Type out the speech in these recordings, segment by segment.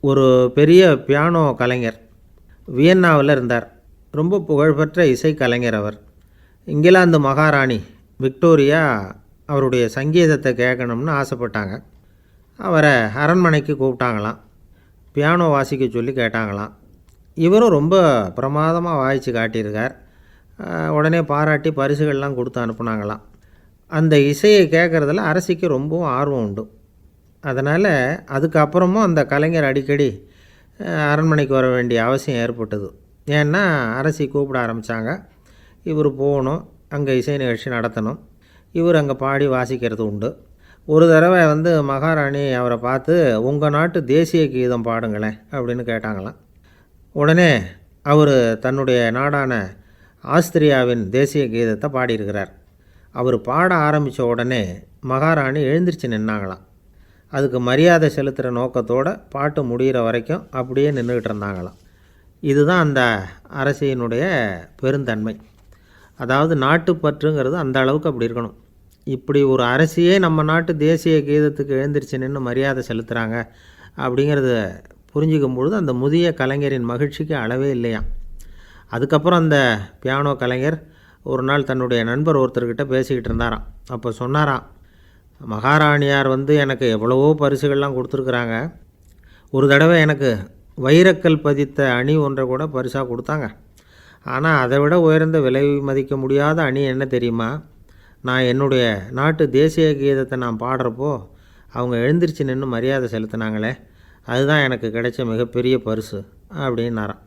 ஒரு பெரிய பியானோ கலைஞர். வியன்னாவில் இருந்தார். ரொம்ப புகழ்பெற்ற இசை கலைஞர் அவர். இங்கிலாந்து மகாராணி விக்டோரியா அவருடைய சங்கீதத்தை கேட்கணும்னு ஆசைப்பட்டாங்க. அவரை அரண்மனைக்கு கூப்பிட்டாங்களாம். பியானோ வாசிக்க சொல்லி கேட்டாங்களாம். இவரும் ரொம்ப பிரமாதமாக வாய்ச்சி காட்டியிருக்கார். உடனே பாராட்டி பரிசுகள்லாம் கொடுத்து அனுப்புனாங்களாம். அந்த இசையை கேட்குறதுல அரசிக்கு ரொம்பவும் ஆர்வம் உண்டு. அதனால் அதுக்கப்புறமும் அந்த கலைஞர் அடிக்கடி அரண்மனைக்கு வர வேண்டிய அவசியம் ஏற்பட்டது. ஏன்னா அரசி கூப்பிட ஆரம்பித்தாங்க இவர் போகணும் அங்கே இசை நிகழ்ச்சி நடத்தணும். இவர் அங்கே பாடி வாசிக்கிறது உண்டு. ஒரு தடவை வந்து மகாராணி அவரை பார்த்து உங்கள் நாட்டு தேசிய கீதம் பாடுங்களேன் அப்படின்னு கேட்டாங்களாம். உடனே அவர் தன்னுடைய நாடான ஆஸ்திரியாவின் தேசிய கீதத்தை பாடியிருக்கிறார். அவர் பாட ஆரம்பித்த உடனே மகாராணி எழுந்திருச்சு நின்னாங்களாம். அதுக்கு மரியாதை செலுத்துகிற நோக்கத்தோடு பாட்டு முடிகிற வரைக்கும் அப்படியே நின்றுக்கிட்டு இருந்தாங்களாம். இதுதான் அந்த அரசியினுடைய பெருந்தன்மை. அதாவது நாட்டுப்பற்றுங்கிறது அந்த அளவுக்கு அப்படி இருக்கணும். இப்படி ஒரு அரசியே நம்ம நாட்டு தேசிய கீதத்துக்கு எழுந்திருச்சு நின்று மரியாதை செலுத்துகிறாங்க அப்படிங்கிறத புரிஞ்சுக்கும் பொழுது அந்த முதிய கலைஞரின் மகிழ்ச்சிக்கு அளவே இல்லையா அதுக்கப்புறம் அந்த பியானோ கலைஞர் ஒரு நாள் தன்னுடைய நண்பர் ஒருத்தர்கிட்ட பேசிக்கிட்டு இருந்தாராம். அப்போ சொன்னாராம் மகாராணியார் வந்து எனக்கு எவ்வளவோ பரிசுகள்லாம் கொடுத்துருக்குறாங்க. ஒரு தடவை எனக்கு வைரக்கல் பதித்த அணி ஒன்றை கூட பரிசாக கொடுத்தாங்க. ஆனால் அதை விட உயர்ந்த விலை மதிக்க முடியாத அணி என்ன தெரியுமா? நான் என்னுடைய நாட்டு தேசிய கீதத்தை நான் பாடுறப்போ அவங்க எழுந்திருச்சு நின்று மரியாதை செலுத்தினாங்களே அதுதான் எனக்கு கிடைச்ச மிகப்பெரிய பரிசு அப்படின்னாராம்.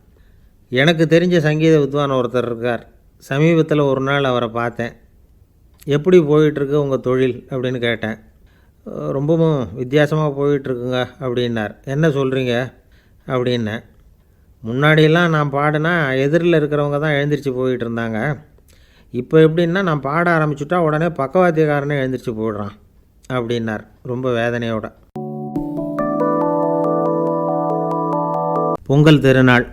எனக்கு தெரிஞ்ச சங்கீத வித்வான் ஒருத்தர் இருக்கார். சமீபத்தில் ஒரு நாள் அவரை பார்த்தேன். எப்படி போயிட்டுருக்கு உங்கள் தொழில் அப்படின்னு கேட்டேன். ரொம்பவும் வித்தியாசமாக போயிட்டுருக்குங்க அப்படின்னார். என்ன சொல்கிறீங்க அப்படின்னேன். முன்னாடியெல்லாம் நான் பாடினா எதிரில் இருக்கிறவங்க தான் எழுந்திரிச்சு போயிட்டு இருந்தாங்க இப்போ எப்படின்னா நான் பாட ஆரம்பிச்சுட்டா உடனே பக்கவாத்தியக்காரனே எழுந்திரிச்சு போயிடுறான் அப்படின்னார் ரொம்ப வேதனையோட. பொங்கல் திருநாள்.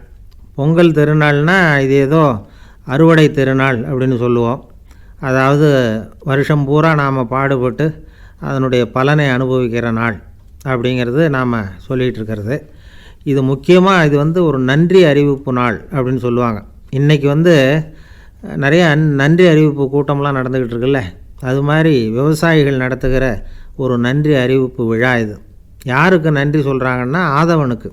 பொங்கல் திருநாள்னால் இது ஏதோ அறுவடை திருநாள் அப்படின்னு சொல்லுவோம். அதாவது வருஷம் பூரா நாம் பாடுபட்டு அதனுடைய பலனை அனுபவிக்கிற நாள் அப்படிங்கிறது நாம் சொல்லிகிட்டு இருக்கிறது இது முக்கியமாக இது வந்து ஒரு நன்றி அறிவிப்பு நாள் அப்படின்னு சொல்லுவாங்க. இன்றைக்கி வந்து நிறைய நன்றி அறிவிப்பு கூட்டம்லாம் நடந்துக்கிட்டு இருக்குல்ல அது மாதிரி விவசாயிகள் நடத்துகிற ஒரு நன்றி அறிவிப்பு விழா இது. யாருக்கு நன்றி சொல்கிறாங்கன்னா ஆதவனுக்கு.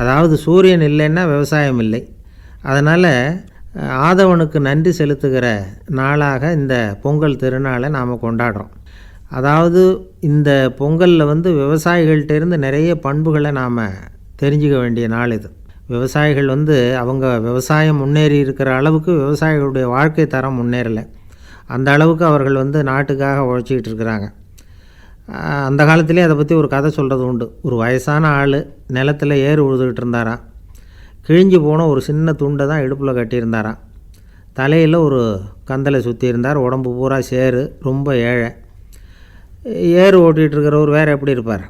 அதாவது சூரியன் இல்லைன்னா விவசாயம் இல்லை. அதனால் ஆதவனுக்கு நன்றி செலுத்துகிற நாளாக இந்த பொங்கல் திருநாளை நாம் கொண்டாடுறோம். அதாவது இந்த பொங்கலில் வந்து விவசாயிகள்கிட்டேருந்து நிறைய பண்புகளை நாம் தெரிஞ்சுக்க வேண்டிய நாள் இது. விவசாயிகள் வந்து அவங்க விவசாயம் முன்னேறி இருக்கிற அளவுக்கு விவசாயிகளுடைய வாழ்க்கை தரம் முன்னேறலை. அந்த அளவுக்கு அவர்கள் வந்து நாட்டுக்காக உழைச்சிக்கிட்டு இருக்கிறாங்க. அந்த காலத்திலே அதை பற்றி ஒரு கதை சொல்கிறது உண்டு. ஒரு வயசான ஆள் நிலத்தில் ஏறு உழுதுகிட்டு இருந்தாராம். கிழிஞ்சு போன ஒரு சின்ன துண்டை தான் இடுப்பில் கட்டியிருந்தாராம். தலையில் ஒரு கந்தலை சுற்றி இருந்தார் உடம்பு பூரா சேரு ரொம்ப ஏழை. ஏறு ஓட்டிகிட்டு இருக்கிறவர் வேறு எப்படி இருப்பார்?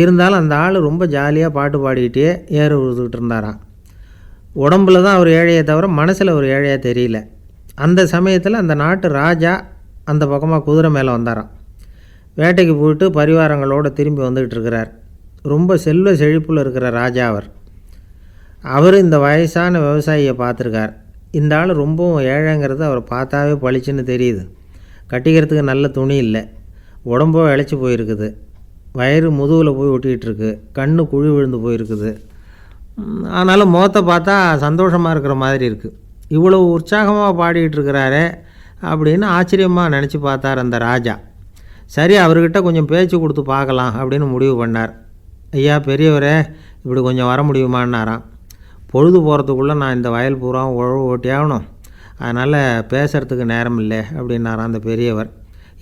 இருந்தாலும் அந்த ஆள் ரொம்ப ஜாலியாக பாட்டு பாடிக்கிட்டே ஏறு உழுதுகிட்டு இருந்தாராம் உடம்புல தான் அவர் ஏழையை தவிர மனசில் ஒரு ஏழையாக தெரியல. அந்த சமயத்தில் அந்த நாட்டு ராஜா அந்த பக்கமாக குதிரை மேலே வந்தாராம். வேட்டைக்கு போயிட்டு பரிவாரங்களோடு திரும்பி வந்துக்கிட்டு இருக்கிறார் ரொம்ப செல்வ செழிப்பில் இருக்கிற ராஜா அவர். அவர் இந்த வயசான விவசாயியை பார்த்துருக்கார். இந்த ஆள் ரொம்பவும் ஏழைங்கிறது அவர் பார்த்தாவே பளிச்சுன்னு தெரியுது. கட்டிக்கிறதுக்கு நல்ல துணி இல்லை. உடம்போ இழைச்சி போயிருக்குது. வயிறு முதுகில் போய் ஒட்டிக்கிட்டுருக்கு. கண்ணு குழி விழுந்து போயிருக்குது. ஆனாலும் முகத்தை பார்த்தா சந்தோஷமாக இருக்கிற மாதிரி இருக்குது இவ்வளோ உற்சாகமாக பாடிக்கிட்டு இருக்கிறாரே அப்படின்னு ஆச்சரியமாக நினச்சி பார்த்தார் அந்த ராஜா. சரி அவர்கிட்ட கொஞ்சம் பேச்சு கொடுத்து பார்க்கலாம் அப்படின்னு முடிவு பண்ணார். ஐயா பெரியவரே இப்படி கொஞ்சம் வர முடியுமான்னாராம். பொழுது போகிறதுக்குள்ளே நான் இந்த வயல் பூரா உழவு ஓட்டியாகணும் அதனால் பேசுகிறதுக்கு நேரம் இல்லை அப்படின்னாராம் அந்த பெரியவர்.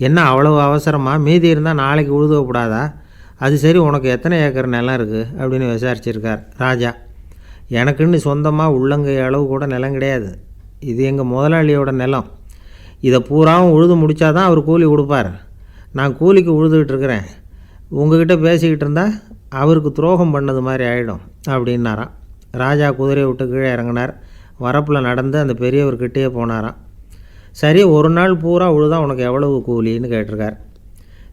என்ன அவ்வளவு அவசரமாக மீதி இருந்தால் நாளைக்கு உழுதக்கூடாதா அது சரி உனக்கு எத்தனை ஏக்கர் நிலம் இருக்குது அப்படின்னு விசாரிச்சிருக்கார் ராஜா. எனக்குன்னு சொந்தமாக உள்ளங்கை அளவு கூட நிலம் கிடையாது. இது எங்கள் முதலாளியோட நிலம். இதை பூராவும் உழுது முடித்தாதான் அவர் கூலி கொடுப்பார் நான் கூலிக்கு உழுதுகிட்டு இருக்கிறேன். உங்ககிட்ட பேசிக்கிட்டு இருந்தால் அவருக்கு துரோகம் பண்ணது மாதிரி ஆகிடும் அப்படின்னாராம். ராஜா குதிரையை விட்டு கீழே இறங்கினார். வரப்பில் நடந்து அந்த பெரியவர்கிட்டயே போனாராம். சரி ஒரு நாள் பூரா உழுதா உனக்கு எவ்வளவு கூலின்னு கேட்டிருக்கார்.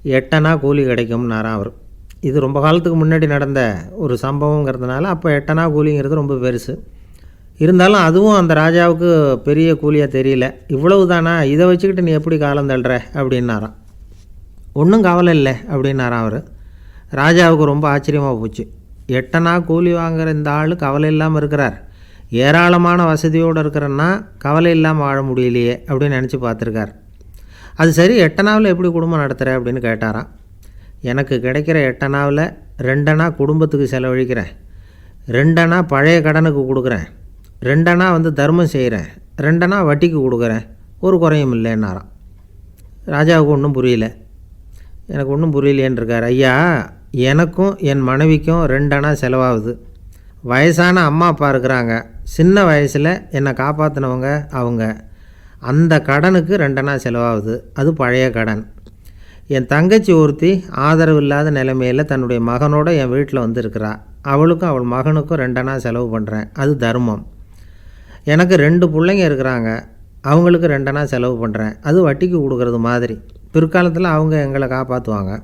எட்டனா கூலி கிடைக்கும்னாராம் அவர். இது ரொம்ப காலத்துக்கு முன்னாடி நடந்த ஒரு சம்பவங்கிறதுனால அப்போ எட்டனா கூலிங்கிறது ரொம்ப பெருசு. இருந்தாலும் அதுவும் அந்த ராஜாவுக்கு பெரிய கூலியாக தெரியல. இவ்வளவு தானா இதை வச்சுக்கிட்டு நீ எப்படி காலம் தள்ளுற? அப்படின்னாராம். ஒன்றும் கவலை இல்லை அப்படின்னாராம் அவர். ராஜாவுக்கு ரொம்ப ஆச்சரியமாக போச்சு. எட்டனா கூலி வாங்குகிற இந்த ஆள் கவலை இல்லாமல் இருக்கிறார். ஏராளமான வசதியோடு இருக்கிறன்னா கவலை இல்லாமல் வாழ முடியலையே அப்படின்னு நினச்சி பார்த்துருக்கார். அது சரி எட்டனாவில் எப்படி குடும்பம் நடத்துகிற அப்படின்னு கேட்டாராம். எனக்கு கிடைக்கிற எட்டனாவில் ரெண்டனா குடும்பத்துக்கு செலவழிக்கிறேன். ரெண்டனா பழைய கடனுக்கு கொடுக்குறேன். ரெண்டனா வந்து தர்மம் செய்கிறேன் ரெண்டனா வட்டிக்கு கொடுக்குறேன். ஒரு குறையும் இல்லைன்னாராம். ராஜாவுக்கு ஒன்றும் புரியல. எனக்கு ஒன்றும் புரியலேன்னு இருக்கார். ஐயா எனக்கும் என் மனைவிக்கும் ரெண்டனா செலவாகுது. வயசான அம்மா அப்பா இருக்கிறாங்க. சின்ன வயசில் என்னை காப்பாற்றினவங்க அவங்க. அந்த கடனுக்கு ரெண்டனா செலவாகுது. அது பழைய கடன். என் தங்கச்சி ஒருத்தி ஆதரவு இல்லாத நிலைமையில் தன்னுடைய மகனோட என் வீட்டில் வந்து இருக்கிறா அவளுக்கும் அவள் மகனுக்கும் ரெண்டனா செலவு பண்ணுறேன் அது தர்மம். எனக்கு ரெண்டு பிள்ளைங்க இருக்கிறாங்க. அவங்களுக்கு ரெண்டனா செலவு பண்ணுறேன் அது வட்டிக்கு கொடுக்குறது மாதிரி. பிற்காலத்தில் அவங்க எங்களை காப்பாற்றுவாங்க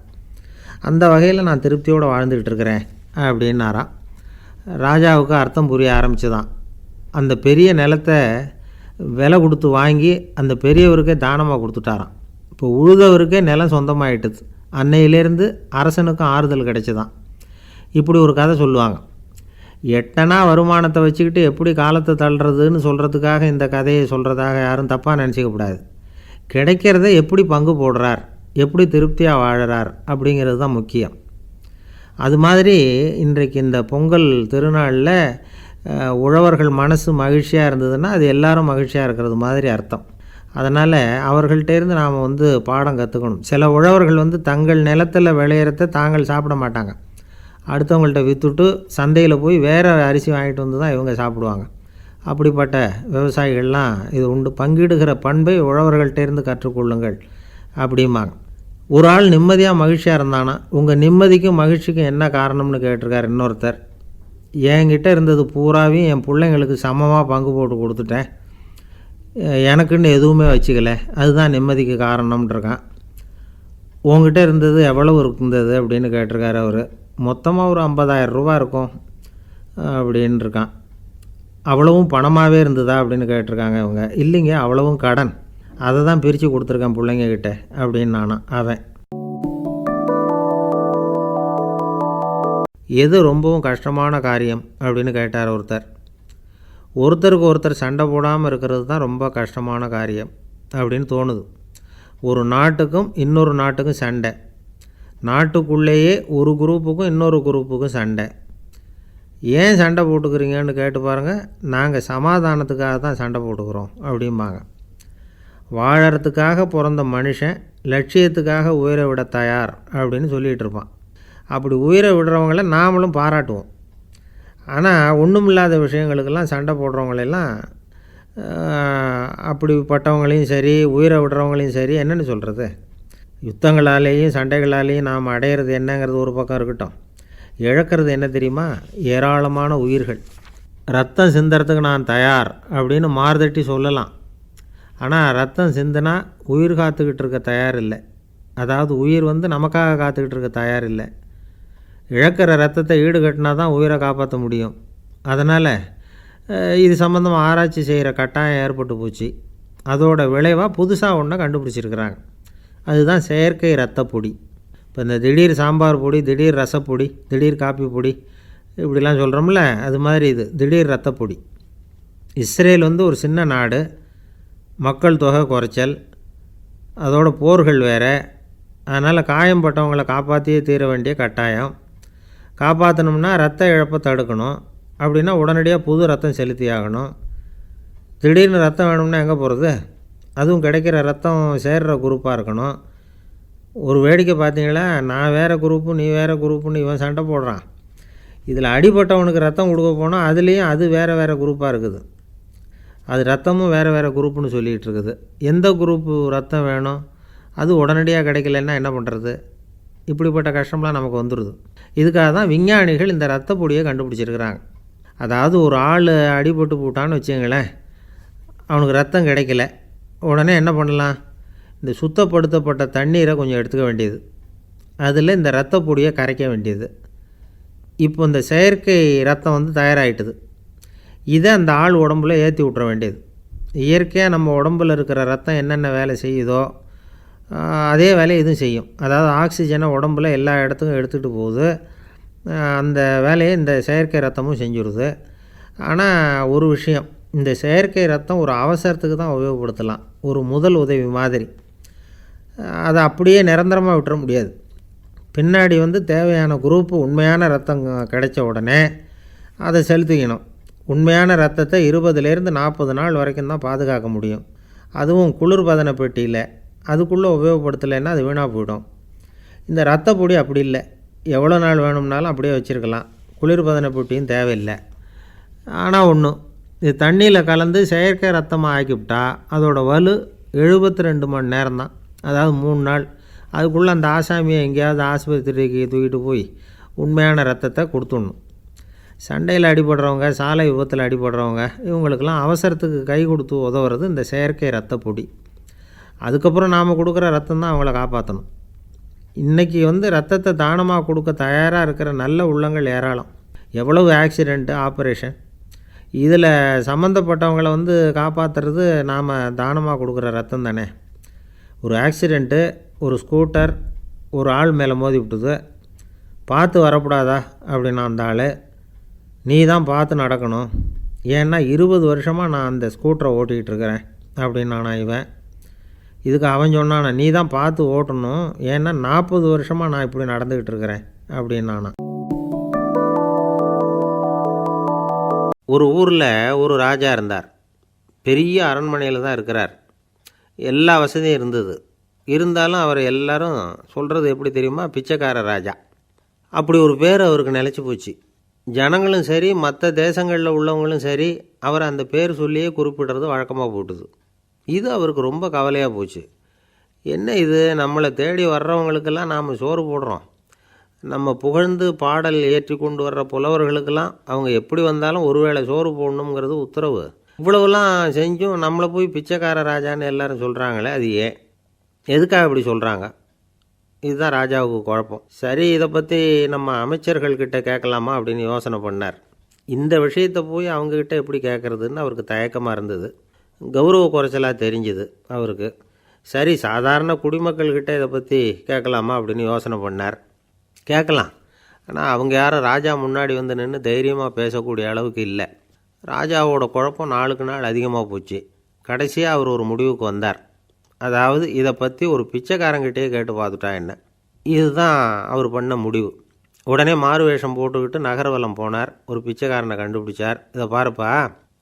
அந்த வகையில் நான் திருப்தியோடு வாழ்ந்துக்கிட்டு இருக்கிறேன் அப்படின்னாராம் ராஜாவுக்கு அர்த்தம் புரிய ஆரம்பிச்சுதான். அந்த பெரிய நிலத்தை விலை கொடுத்து வாங்கி அந்த பெரியவருக்கே தானமாக கொடுத்துட்டாராம். இப்போ உழுதவருக்கே நிலம் சொந்தமாயிட்டுது. அன்னையிலேருந்து அரசனுக்கும் ஆறுதல் கிடைச்சிதான். இப்படி ஒரு கதை சொல்லுவாங்க. எட்டனா வருமானத்தை வச்சுக்கிட்டு எப்படி காலத்தை தள்ளுறதுன்னு சொல்கிறதுக்காக இந்த கதையை சொல்கிறதாக யாரும் தப்பாக நினச்சிக்க கூடாது. கிடைக்கிறத எப்படி பங்கு போடுறார்? எப்படி திருப்தியாக வாழறார் அப்படிங்கிறது தான் முக்கியம். அது மாதிரி இன்றைக்கு இந்த பொங்கல் திருநாளில் உழவர்கள் மனசு மகிழ்ச்சியாக இருந்ததுன்னா அது எல்லாரும் மகிழ்ச்சியாக இருக்கிறது மாதிரி அர்த்தம். அதனால் அவர்கள்ட்டேருந்து நாம் வந்து பாடம் கற்றுக்கணும் சில உழவர்கள் வந்து தங்கள் நிலத்தில் விளையிறத தாங்கள் சாப்பிட மாட்டாங்க. அடுத்தவங்கள்ட்ட விற்றுட்டு சந்தையில் போய் வேறு அரிசி வாங்கிட்டு வந்து தான் இவங்க சாப்பிடுவாங்க. அப்படிப்பட்ட விவசாயிகள்லாம் இது உண்டு. பங்கிடுகிற பண்பை உழவர்கள்ட்டேருந்து கற்றுக்கொள்ளுங்கள். அப்படிம்பாங்க. ஒரு ஆள் நிம்மதியாக மகிழ்ச்சியாக இருந்தானா உங்கள் நிம்மதிக்கும் மகிழ்ச்சிக்கும் என்ன காரணம்னு கேட்டிருக்கார் இன்னொருத்தர். என்கிட்ட இருந்தது பூராவையும் என் பிள்ளைங்களுக்கு சமமாக பங்கு போட்டு கொடுத்துட்டேன். எனக்குன்னு எதுவுமே வச்சுக்கல. அதுதான் நிம்மதிக்கு காரணம்ன்றிருக்கான். உங்ககிட்ட இருந்தது எவ்வளவு இருந்தது அப்படின்னு கேட்டிருக்காரு அவர். மொத்தமாக ஒரு 50000 ரூபா இருக்கும் அப்படின்ட்டுருக்கான் அவ்வளவும் பணமாகவே இருந்ததா அப்படின்னு கேட்டிருக்காங்க இவங்க. இல்லைங்க அவ்வளவும் கடன். அதை தான் பிரித்து கொடுத்துருக்கேன் பிள்ளைங்கக்கிட்ட அப்படின்னு நானும் அவன். எது ரொம்பவும் கஷ்டமான காரியம் அப்படின்னு கேட்டார் ஒருத்தர். ஒருத்தருக்கு ஒருத்தர் சண்டை போடாமல் இருக்கிறது தான் ரொம்ப கஷ்டமான காரியம் அப்படின்னு தோணுது. ஒரு நாட்டுக்கும் இன்னொரு நாட்டுக்கும் சண்டை. நாட்டுக்குள்ளேயே ஒரு குரூப்புக்கும் இன்னொரு குரூப்புக்கும் சண்டை. ஏன் சண்டை போட்டுக்கிறீங்கன்னு கேட்டு பாருங்கள் நாங்கள் சமாதானத்துக்காக தான் சண்டை போட்டுக்கிறோம் அப்படிம்பாங்க. வாழறதுக்காக பிறந்த மனுஷன் லட்சியத்துக்காக உயிரை விட தயார் அப்படின்னு சொல்லிகிட்டு இருப்பான். அப்படி உயிரை விடுறவங்கள நாமளும் பாராட்டுவோம். ஆனால் ஒன்றுமில்லாத விஷயங்களுக்கெல்லாம் சண்டை போடுறவங்களெல்லாம் அப்படிப்பட்டவங்களையும் சரி உயிரை விடுறவங்களையும் சரி என்னென்னு சொல்கிறது யுத்தங்களாலேயும் சண்டைகளாலேயும் நாம் அடையிறது என்னங்கிறது ஒரு பக்கம் இருக்கட்டும். இழக்கிறது என்ன தெரியுமா? ஏராளமான உயிர்கள். ரத்தம் சிந்தறதுக்கு நான் தயார் அப்படின்னு மாறுதட்டி சொல்லலாம். ஆனால் ரத்தம் சிந்தினா உயிர் காத்துக்கிட்டு இருக்க தயார் இல்லை அதாவது உயிர் வந்து நமக்காக காத்துக்கிட்டு இருக்க தயார் இல்லை இழக்கிற ரத்தத்தை ஈடுகட்டினா தான் உயிரை காப்பாற்ற முடியும். அதனால் இது சம்மந்தமாக ஆராய்ச்சி செய்கிற கட்டாயம் ஏற்பட்டு போச்சு. அதோட விளைவாக புதுசாக ஒன்றை கண்டுபிடிச்சிருக்கிறாங்க. அதுதான் செயற்கை ரத்த பொடி இப்போ இந்த திடீர் சாம்பார் பொடி திடீர் ரசப்பொடி திடீர் காப்பி பொடி இப்படிலாம் சொல்கிறோம்ல அது மாதிரி இது திடீர் ரத்த பொடி இஸ்ரேல் வந்து ஒரு சின்ன நாடு. மக்கள் தொகை குறைச்சல் அதோட போர்கள் வேறு. அதனால் காயம்பட்டவங்களை காப்பாற்றியே தீர வேண்டிய கட்டாயம். காப்பாற்றணும்னா ரத்த இழப்பை தடுக்கணும். அப்படின்னா உடனடியாக புது ரத்தம் செலுத்தி ஆகணும். திடீர்னு ரத்தம் வேணும்னா எங்கே போகிறது அதுவும் கிடைக்கிற ரத்தம் சேர்கிற குரூப்பாக இருக்கணும். ஒரு வேடிக்கை பார்த்தீங்களா? நான் வேறு குரூப்பு நீ வேறு குரூப்புன்னு இவன் சண்டை போடுறான். இதில் அடிபட்டவனுக்கு ரத்தம் கொடுக்க போனால் அதுலேயும் அது வேறு வேறு குரூப்பாக இருக்குது. அது ரத்தமும் வேறு வேறு குரூப்புன்னு சொல்லிகிட்டு இருக்குது எந்த குரூப்பு ரத்தம் வேணும்? அது உடனடியாக கிடைக்கலன்னா என்ன பண்ணுறது இப்படிப்பட்ட கஷ்டம்லாம் நமக்கு வந்துடுது இதுக்காக தான் விஞ்ஞானிகள் இந்த ரத்த பொடியை கண்டுபிடிச்சிருக்கிறாங்க. அதாவது ஒரு ஆள் அடிபட்டு போட்டான்னு வச்சுங்களேன் அவனுக்கு ரத்தம் கிடைக்கல. உடனே என்ன பண்ணலாம்? இந்த சுத்தப்படுத்தப்பட்ட தண்ணீரை கொஞ்சம் எடுத்துக்க வேண்டியது. அதில் இந்த ரத்த பொடியை கரைக்க வேண்டியது. இப்போ இந்த செயற்கை ரத்தம் வந்து தயாராகிட்டுது இதை அந்த ஆள் உடம்புல ஏற்றி விட்ற வேண்டியது. இயற்கையாக நம்ம உடம்புல இருக்கிற ரத்தம் என்னென்ன வேலை செய்யுதோ அதே வேலையை இதுவும் செய்யும். அதாவது ஆக்சிஜனை உடம்புல எல்லா இடத்துக்கும் எடுத்துகிட்டு போகுது. அந்த வேலையை இந்த செயற்கை ரத்தமும் செஞ்சுருது. ஆனால் ஒரு விஷயம் இந்த செயற்கை ரத்தம் ஒரு அவசரத்துக்கு தான் உபயோகப்படுத்தலாம். ஒரு முதல் உதவி மாதிரி. அதை அப்படியே நிரந்தரமாக விட்டுற முடியாது. பின்னாடி வந்து தேவையான குரூப்பு உண்மையான ரத்தம் கிடைச்ச உடனே அதை செலுத்திக்கணும். உண்மையான ரத்தத்தை இருபதுலேருந்து நாற்பது நாள் வரைக்கும் தான் பாதுகாக்க முடியும். அதுவும் குளிர்பதன பெட்டியில். அதுக்குள்ளே உபயோகப்படுத்தலைன்னா அது வீணாக போயிடும். இந்த ரத்த பொடி அப்படி இல்லை. எவ்வளோ நாள் வேணும்னாலும் அப்படியே வச்சுருக்கலாம். குளிர்பதன பெட்டியும் தேவையில்லை. ஆனால் ஒன்று இது தண்ணியில் கலந்து செயற்கை ரத்தமாக ஆக்கிவிட்டா அதோடய வலு எழுபத்தி ரெண்டு மணி நேரம் தான் அதாவது மூணு நாள். அதுக்குள்ளே அந்த ஆசாமியை எங்கேயாவது ஆஸ்பத்திரிக்கு தூக்கிட்டு போய் உண்மையான ரத்தத்தை கொடுத்துடணும். சண்டையில் அடிபடுறவங்க சாலை விபத்தில் அடிபடுறவங்க இவங்களுக்கெல்லாம் அவசரத்துக்கு கை கொடுத்து உதவுறது இந்த செயற்கை ரத்த பொடி. அதுக்கப்புறம் நாம் கொடுக்குற ரத்தம் தான் அவங்கள காப்பாற்றணும் இன்றைக்கி வந்து ரத்தத்தை தானமாக கொடுக்க தயாராக இருக்கிற நல்ல உள்ளங்கள் ஏராளம். எவ்வளவு ஆக்சிடெண்ட்டு ஆப்ரேஷன் இதில் சம்மந்தப்பட்டவங்கள வந்து காப்பாற்றுறது நாம் தானமாக கொடுக்குற ரத்தம் தானே? ஒரு ஆக்சிடெண்ட்டு ஒரு ஸ்கூட்டர் ஒரு ஆள் மேலே மோதி விட்டுது. பார்த்து வரக்கூடாதா? அப்படின்னு அந்த ஆள். நீ தான் பார்த்து நடக்கணும். ஏன்னா இருபது வருஷமாக நான் அந்த ஸ்கூட்டரை ஓட்டிகிட்டு இருக்கிறேன் அப்படின்னானா இவன். இதுக்கு அவன் சொன்னானா நீ தான் பார்த்து ஓட்டணும். ஏன்னா நாற்பது வருஷமாக நான் இப்படி நடந்துக்கிட்டு இருக்கிறேன் அப்படின்னானா. ஒரு ஊரில் ஒரு ராஜா இருந்தார். பெரிய அரண்மனையில் தான் இருக்கிறார். எல்லா வசதியும் இருந்தது. இருந்தாலும் அவர் எல்லாரும் சொல்கிறது எப்படி தெரியுமா? பிச்சைக்கார ராஜா. அப்படி ஒரு பேர் அவருக்கு நிலச்சி போச்சு. ஜனங்களும் சரி மற்ற தேசங்களில் உள்ளவங்களும் சரி அவர் அந்த பேர் சொல்லியே குறிப்பிடுறது வழக்கமாக போட்டுது. இது அவருக்கு ரொம்ப கவலையாக போச்சு. என்ன இது? நம்மளை தேடி வர்றவங்களுக்கெல்லாம் நாம் சோறு போடுறோம். நம்ம புகழ்ந்து பாடல் ஏற்றி கொண்டு வர்ற புலவர்களுக்கெல்லாம் அவங்க எப்படி வந்தாலும் ஒருவேளை சோறு போடணுங்கிறது உத்தரவு. இவ்வளவுலாம் செஞ்சும் நம்மளை போய் பிச்சைக்கார ராஜான்னு எல்லாரும் சொல்கிறாங்களே அது ஏன்? எதுக்காக இப்படி சொல்கிறாங்க இதுதான் ராஜாவுக்கு குழப்பம். சரி இதை பற்றி நம்ம அமைச்சர்கள்கிட்ட கேட்கலாமா அப்படின்னு யோசனை பண்ணார். இந்த விஷயத்தை போய் அவங்கக்கிட்ட எப்படி கேட்குறதுன்னு அவருக்கு தயக்கமாக இருந்தது. கௌரவ குறைச்சலாக தெரிஞ்சுது அவருக்கு. சரி சாதாரண குடிமக்கள்கிட்ட இதை பற்றி கேட்கலாமா அப்படின்னு யோசனை பண்ணார். கேட்கலாம். ஆனால் அவங்க யாரும் ராஜா முன்னாடி வந்து நின்று தைரியமாக பேசக்கூடிய அளவுக்கு இல்லை. ராஜாவோட குழப்பம் நாளுக்கு நாள் அதிகமாக போச்சு. கடைசியாக அவர் ஒரு முடிவுக்கு வந்தார். அதாவது இதை பற்றி ஒரு பிச்சைக்காரங்கிட்டே கேட்டு பார்த்துட்டா என்ன? இதுதான் அவர் பண்ண முடிவு. உடனே மாறு வேஷம் போட்டுக்கிட்டு நகர்வலம் போனார். ஒரு பிச்சைக்காரனை கண்டுபிடிச்சார். இதை பாருப்பா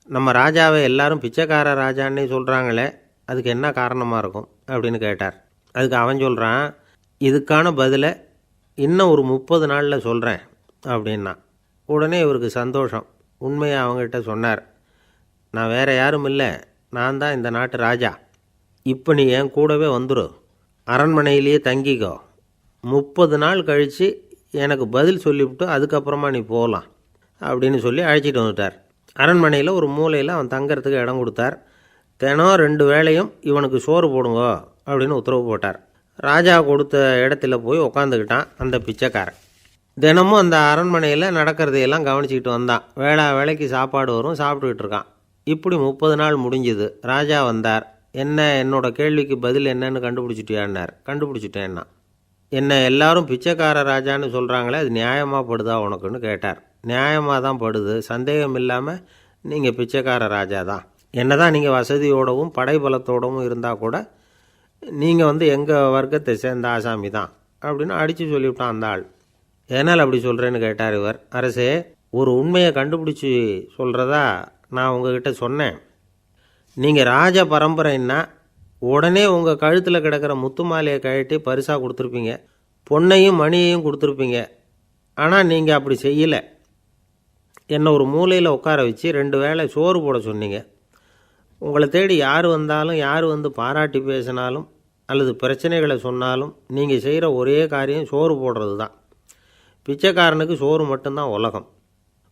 நம்ம ராஜாவை எல்லாரும் பிச்சைக்கார ராஜான்னே சொல்கிறாங்களே அதுக்கு என்ன காரணமாக இருக்கும் அப்படின்னு கேட்டார். அதுக்கு அவன் சொல்கிறான் இதுக்கான பதிலை இன்னும் ஒரு முப்பது நாளில் சொல்கிறேன் அப்படின்னா. உடனே இவருக்கு சந்தோஷம். உண்மையை அவங்ககிட்ட சொன்னார் நான் வேறு யாரும் இல்லை. நான் தான் இந்த நாட்டு ராஜா. இப்போ நீ என் கூடவே வந்துடு அரண்மனையிலேயே தங்கிக்கோ. முப்பது நாள் கழித்து எனக்கு பதில் சொல்லிவிட்டு அதுக்கப்புறமா நீ போகலாம் அப்படின்னு சொல்லி அழைச்சிட்டு வந்துட்டார். அரண்மனையில் ஒரு மூலையில் அவன் தங்கிறதுக்கு இடம் கொடுத்தார். தினம் ரெண்டு வேளையும் இவனுக்கு சோறு போடுங்க அப்படின்னு உத்தரவு போட்டார். ராஜா கொடுத்த இடத்துல போய் உக்காந்துக்கிட்டான் அந்த பிச்சைக்காரன். தினமும் அந்த அரண்மனையில் நடக்கிறதையெல்லாம் கவனிச்சிக்கிட்டு வந்தான். வேளா வேலைக்கு சாப்பாடு வரும் சாப்பிட்டுக்கிட்டு இருக்கான். இப்படி முப்பது நாள் முடிஞ்சுது. ராஜா வந்தார். என்ன என்னோட கேள்விக்கு பதில் என்னன்னு கண்டுபிடிச்சிட்டியான்னார். கண்டுபிடிச்சிட்டேன்னா. என்ன எல்லாரும் பிச்சைக்கார ராஜான்னு சொல்கிறாங்களே அது நியாயமாக படுதா உனக்குன்னு கேட்டார். நியாயமாக தான் படுது. சந்தேகம் இல்லாமல் நீங்கள் பிச்சைக்கார ராஜா தான். என்ன தான் நீங்கள் வசதியோடவும் படைபலத்தோடவும் இருந்தால் கூட நீங்கள் வந்து எங்கள் வர்க்கத்தை சேர்ந்த ஆசாமி தான் அப்படின்னு அடித்து சொல்லிவிட்டான் அந்த ஆள். ஏனால் அப்படி சொல்கிறேன்னு கேட்டார் இவர். அரசே ஒரு உண்மையை கண்டுபிடிச்சி சொல்கிறதா நான் உங்ககிட்ட சொன்னேன். நீங்கள் ராஜ பரம்பரைன்னா உடனே உங்கள் கழுத்தில் கிடக்கிற முத்து மாலையை கழட்டி பரிசாக கொடுத்துருப்பீங்க. பொண்ணையும் மணியையும் கொடுத்துருப்பீங்க. ஆனால் நீங்கள் அப்படி செய்யலை. என்னை ஒரு மூலையில் உட்கார வச்சு ரெண்டு வேளை சோறு போட சொன்னீங்க. உங்களை தேடி யார் வந்தாலும் யார் வந்து பாராட்டி பேசினாலும் அல்லது பிரச்சனைகளை சொன்னாலும் நீங்கள் செய்கிற ஒரே காரியம் சோறு போடுறது தான் பிச்சைக்காரனுக்கு சோறு மட்டும்தான் உலகம்.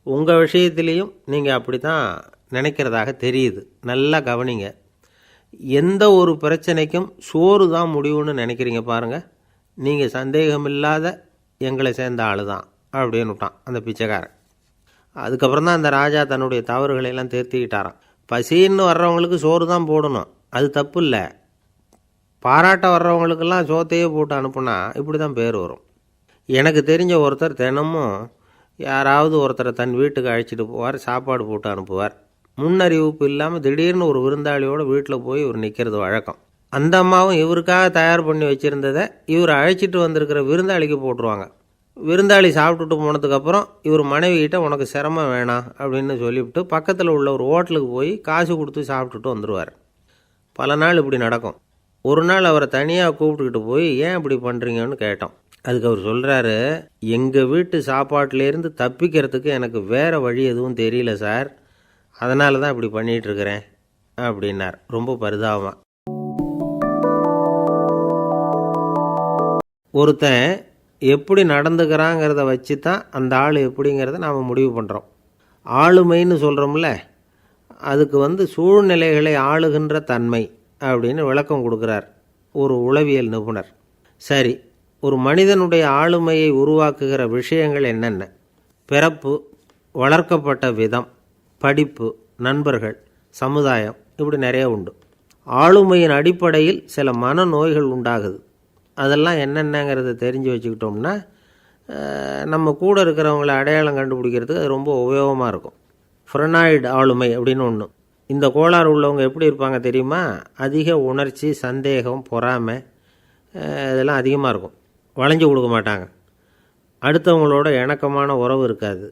உங்கள் விஷயத்துலேயும் நீங்கள் அப்படி தான் நினைக்கிறதாக தெரியுது. நல்லா கவனிங்க. எந்த ஒரு பிரச்சனைக்கும் சோறு தான் முடிவுன்னு நினைக்கிறீங்க பாருங்கள் நீங்கள் சந்தேகமில்லாத எங்களை சேர்ந்த ஆள் தான் அப்படின்னு விட்டான் அந்த பிச்சைக்காரன். அதுக்கப்புறம் தான் அந்த ராஜா தன்னுடைய தவறுகளை எல்லாம் பசின்னு வர்றவங்களுக்கு சோறு தான் போடணும். அது தப்பு இல்லை. பாராட்ட வர்றவங்களுக்கெல்லாம் சோத்தையே போட்டு அனுப்புனா இப்படி தான் பேர் வரும். எனக்கு தெரிஞ்ச ஒருத்தர் தினமும் யாராவது ஒருத்தரை தன் வீட்டுக்கு அழைச்சிட்டு போவார் சாப்பாடு போட்டு அனுப்புவார். முன்னறிவிப்பு இல்லாமல் திடீர்னு ஒரு விருந்தாளியோட வீட்டில் போய் இவர் நிற்கிறது வழக்கம். அந்த அம்மாவும் இவருக்காக தயார் பண்ணி வச்சுருந்ததை இவர் அழைச்சிட்டு வந்திருக்கிற விருந்தாளிக்கு போட்டுருவாங்க. விருந்தாளி சாப்பிட்டுட்டு போனதுக்கப்புறம் இவர் மனைவிகிட்ட உனக்கு சிரமம் வேணாம் அப்படின்னு சொல்லிவிட்டு பக்கத்தில் உள்ள ஒரு ஹோட்டலுக்கு போய் காசு கொடுத்து சாப்பிட்டுட்டு வந்துடுவார் பல நாள் இப்படி நடக்கும். ஒரு நாள் அவரை தனியாக கூப்பிட்டுக்கிட்டு போய் ஏன் இப்படி பண்ணுறீங்கன்னு கேட்டோம் அதுக்கு அவர் சொல்கிறாரு எங்கள் வீட்டு சாப்பாட்டிலேருந்து தப்பிக்கிறதுக்கு எனக்கு வேறு வழி எதுவும் தெரியல சார். அதனால தான் இப்படி பண்ணிகிட்டு இருக்கிறேன் அப்படின்னார். ரொம்ப பரிதாபமாக ஒருத்தன் எப்படி நடந்துக்கிறாங்கிறத வச்சு தான் அந்த ஆள் எப்படிங்கிறத நாம் முடிவு பண்ணுறோம் ஆளுமைன்னு சொல்கிறோம்ல அதுக்கு வந்து சூழ்நிலைகளை ஆளுகின்ற தன்மை அப்படின்னு விளக்கம் கொடுக்குறார் ஒரு உளவியல் நிபுணர். சரி ஒரு மனிதனுடைய ஆளுமையை உருவாக்குகிற விஷயங்கள் என்னென்ன? பிறப்பு வளர்க்கப்பட்ட விதம் படிப்பு நண்பர்கள் சமுதாயம் இப்படி நிறைய உண்டு. ஆளுமையின் அடிப்படையில் சில மனநோய்கள் உண்டாகுது. அதெல்லாம் என்னென்னங்கிறத தெரிஞ்சு வச்சுக்கிட்டோம்னா நம்ம கூட இருக்கிறவங்கள அடையாளம் கண்டுபிடிக்கிறதுக்கு அது ரொம்ப உபயோகமாக இருக்கும். ஃப்ரெனாய்டு ஆளுமை அப்படின்னு ஒன்று இந்த கோளாறு உள்ளவங்க எப்படி இருப்பாங்க தெரியுமா? அதிக உணர்ச்சி சந்தேகம் பொறாமை இதெல்லாம் அதிகமாக இருக்கும். வளைஞ்சு கொடுக்க மாட்டாங்க. அடுத்தவங்களோட இணக்கமான உறவு இருக்காது.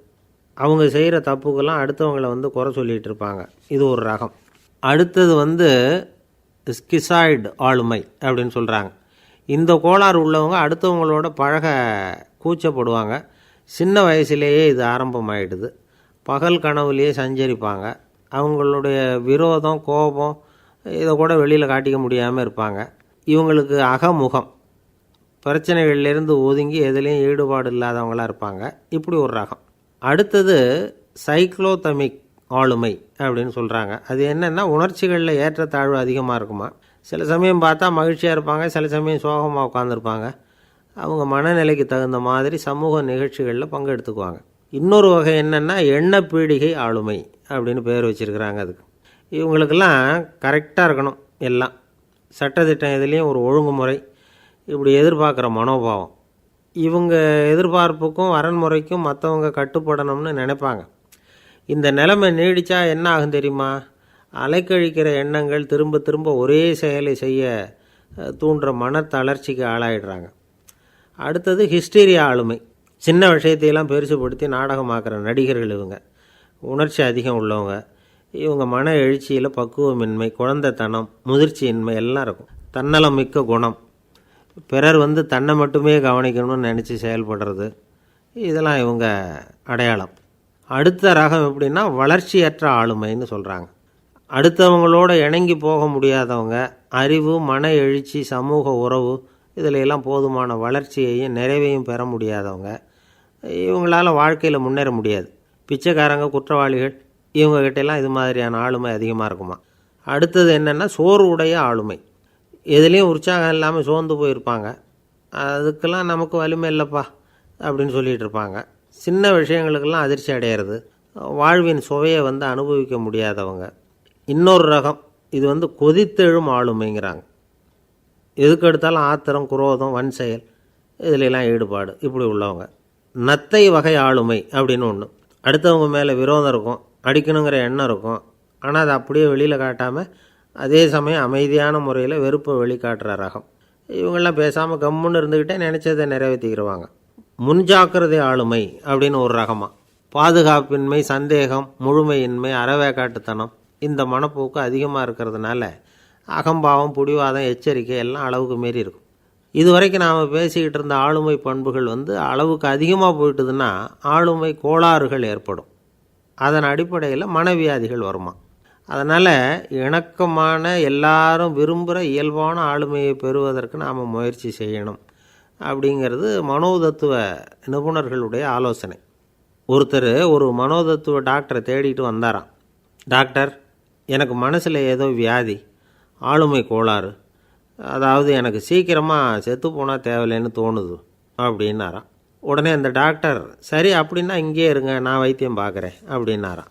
அவங்க செய்கிற தப்புக்கெல்லாம் அடுத்தவங்களை வந்து குறை சொல்லிகிட்டு இருப்பாங்க. இது ஒரு ரகம். அடுத்தது வந்து ஸ்கிசாய்டு ஆளுமை அப்படின்னு சொல்கிறாங்க இந்த கோளாறு உள்ளவங்க அடுத்தவங்களோட பழக கூச்சப்படுவாங்க. சின்ன வயசுலேயே இது ஆரம்பமாயிடுது. பகல் கனவுலேயே சஞ்சரிப்பாங்க. அவங்களுடைய விரோதம் கோபம் இதை கூட வெளியில் காட்டிக்க முடியாமல் இருப்பாங்க. இவங்களுக்கு அகமுகம். பிரச்சனைகள்லேருந்து ஒதுங்கி எதுலேயும் ஈடுபாடு இல்லாதவங்களா இருப்பாங்க. இப்படி ஒரு ரகம். அடுத்தது சைக்ளோதமிக் ஆளுமை அப்படின்னு சொல்கிறாங்க அது என்னென்னா உணர்ச்சிகளில் ஏற்றத்தாழ்வு அதிகமாக இருக்குமா? சில சமயம் பார்த்தா மகிழ்ச்சியாக இருப்பாங்க சில சமயம் சோகமாக உட்காந்துருப்பாங்க அவங்க மனநிலைக்கு தகுந்த மாதிரி சமூக நிகழ்ச்சிகளில் பங்கெடுத்துக்குவாங்க. இன்னொரு வகை என்னென்னா எண்ண பீடிகை ஆளுமை அப்படின்னு பேர் வச்சுருக்கிறாங்க அதுக்கு. இவங்களுக்கெல்லாம் கரெக்டாக இருக்கணும் எல்லாம். சட்டத்திட்டம் எதுலேயும் ஒரு ஒழுங்குமுறை இப்படி எதிர்பார்க்குற மனோபாவம். இவங்க எதிர்பார்ப்புக்கும் வரன்முறைக்கும் மற்றவங்க கட்டுப்படணும்னு நினைப்பாங்க. இந்த நிலைமை நீடித்தா என்ன ஆகும் தெரியுமா? அலைக்கழிக்கிற எண்ணங்கள் திரும்ப திரும்ப ஒரே செயலை செய்ய தூண்டுற மன தளர்ச்சிக்கு ஆளாயிடுறாங்க. அடுத்தது ஹிஸ்டீரியா ஆளுமை. சின்ன விஷயத்தையெல்லாம் பெருசுப்படுத்தி நாடகமாக்குற நடிகர்கள் இவங்க. உணர்ச்சி அதிகம் உள்ளவங்க. இவங்க மன எழுச்சியில் பக்குவமின்மை குழந்தைத்தனம் முதிர்ச்சியின்மை எல்லாம் இருக்கும். தன்னலம் மிக்க குணம். பிறர் வந்து தன்னை மட்டுமே கவனிக்கணும்னு நினச்சி செயல்படுறது. இதெல்லாம் இவங்க அடையாளம். அடுத்த ரகம் எப்படின்னா வளர்ச்சியற்ற ஆளுமைன்னு சொல்கிறாங்க அடுத்தவங்களோட இணங்கி போக முடியாதவங்க அறிவு மன எழுச்சி சமூக உறவு இதிலெல்லாம் போதுமான வளர்ச்சியையும் நிறைவையும் பெற முடியாதவங்க இவங்களால் வாழ்க்கையில் முன்னேற முடியாது. பிச்சைக்காரங்க குற்றவாளிகள் இவங்ககிட்டெல்லாம் இது மாதிரியான ஆளுமை அதிகமாக இருக்குமா? அடுத்தது என்னென்னா சோர்வுடைய ஆளுமை. எதுலேயும் உற்சாகம் இல்லாமல் சோர்ந்து போயிருப்பாங்க. அதுக்கெல்லாம் நமக்கு வலிமை இல்லைப்பா அப்படின்னு சொல்லிகிட்டு இருப்பாங்க. சின்ன விஷயங்களுக்கெல்லாம் அதிர்ச்சி அடையிறது. வாழ்வின் சுவையை வந்து அனுபவிக்க முடியாதவங்க. இன்னொரு ரகம் இது வந்து கொதித்தெழும் ஆளுமைங்கிறாங்க. எதுக்கு எடுத்தாலும் ஆத்திரம் குரோதம் வன் செயல் இதிலெல்லாம் ஈடுபாடு இப்படி உள்ளவங்க. நத்தை வகை ஆளுமை அப்படின்னு ஒன்று அடுத்தவங்க மேலே விரோதம் இருக்கும் அடிக்கணுங்கிற எண்ணம் இருக்கும். ஆனால் அதை அப்படியே வெளியில் காட்டாமல் அதே சமயம் அமைதியான முறையில் வெறுப்பை வெளிக்காட்டுற ரகம். இவங்கெல்லாம் பேசாமல் கம்முன்னு இருந்துக்கிட்டே நினச்சதை நிறைவேற்றிக்கிடுவாங்க முன்ஜாக்கிரதை ஆளுமை அப்படின்னு ஒரு ரகமாக பாதுகாப்பின்மை சந்தேகம் முழுமையின்மை அறவேக்காட்டுத்தனம் இந்த மனப்போக்கு அதிகமாக இருக்கிறதுனால அகம்பாவம் புடிவாதம் எச்சரிக்கை எல்லாம் அளவுக்கு மாரி இருக்கும். இதுவரைக்கும் நாம் பேசிக்கிட்டு இருந்த ஆளுமை பண்புகள் வந்து அளவுக்கு அதிகமாக போயிட்டுதுன்னா ஆளுமை கோளாறுகள் ஏற்படும். அதன் அடிப்படையில் மனவியாதிகள் வருமா? அதனால் இணக்கமான எல்லாரும் விரும்புகிற இயல்பான ஆளுமையை பெறுவதற்கு நாம் முயற்சி செய்யணும் அப்படிங்கிறது மனோதத்துவ நிபுணர்களுடைய ஆலோசனை. ஒருத்தர் ஒரு மனோதத்துவ டாக்டரை தேடிட்டு வந்தாராம். டாக்டர் எனக்கு மனசில் ஏதோ வியாதி ஆளுமை கோளாறு அதாவது எனக்கு சீக்கிரமாக செத்து போனால் தேவையில்லைன்னு தோணுது அப்படின்னாராம். உடனே அந்த டாக்டர் சரி அப்படின்னா இங்கேயே இருங்க நான் வைத்தியம் பார்க்குறேன் அப்படின்னாராம்.